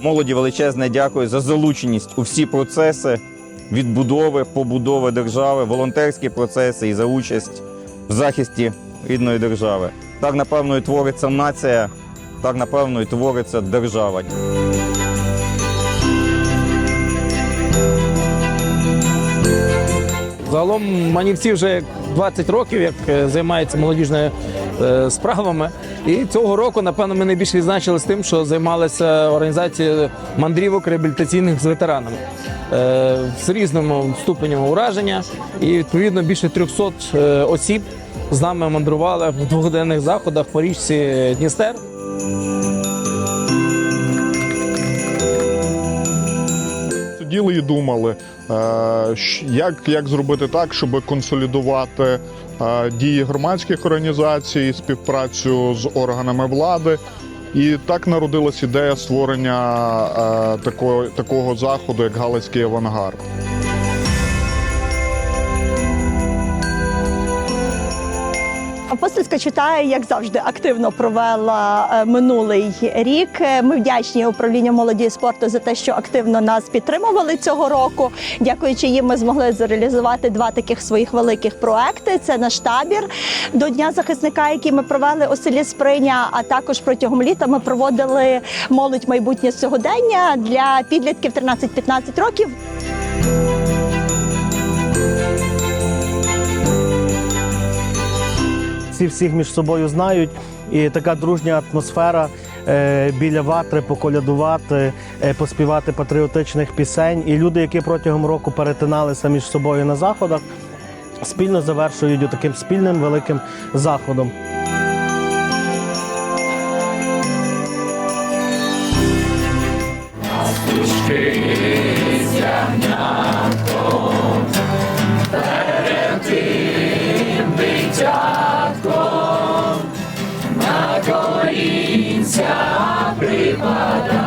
Молоді величезне дякую за залученість у всі процеси відбудови, побудови держави, волонтерські процеси і за участь в захисті рідної держави. Так, напевно, і твориться нація, так, напевно, і твориться держава. Загалом манівці вже 20 років, як е, займаються молодіжними е, справами. І цього року, напевно, ми найбільше відзначили з тим, що займалися організацією мандрівок реабілітаційних з ветеранами е, з різним ступенем ураження. І відповідно більше 300 е, осіб з нами мандрували в двогодинних заходах по річці Дністер. Сиділи і думали, е, як, як зробити так, щоб консолідувати е, дії громадських організацій, співпрацю з органами влади. І так народилась ідея створення е, такого, такого заходу, як Галицький авангард. Апостольська читає, як завжди, активно провела е, минулий рік. Е, Ми вдячні управлінню молоді і спорту за те, що активно нас підтримували цього року. Дякуючи їм, ми змогли зреалізувати два таких своїх великих проекти. Це наш табір до Дня захисника, який ми провели у селі Сприня. А також протягом літа ми проводили молодь майбутнє сьогодення для підлітків 13-15 років. Всі всіх між собою знають. І така дружня атмосфера е, біля ватри поколядувати, е, поспівати патріотичних пісень. І люди, які протягом року перетиналися між собою на заходах, спільно завершують таким спільним великим заходом. Para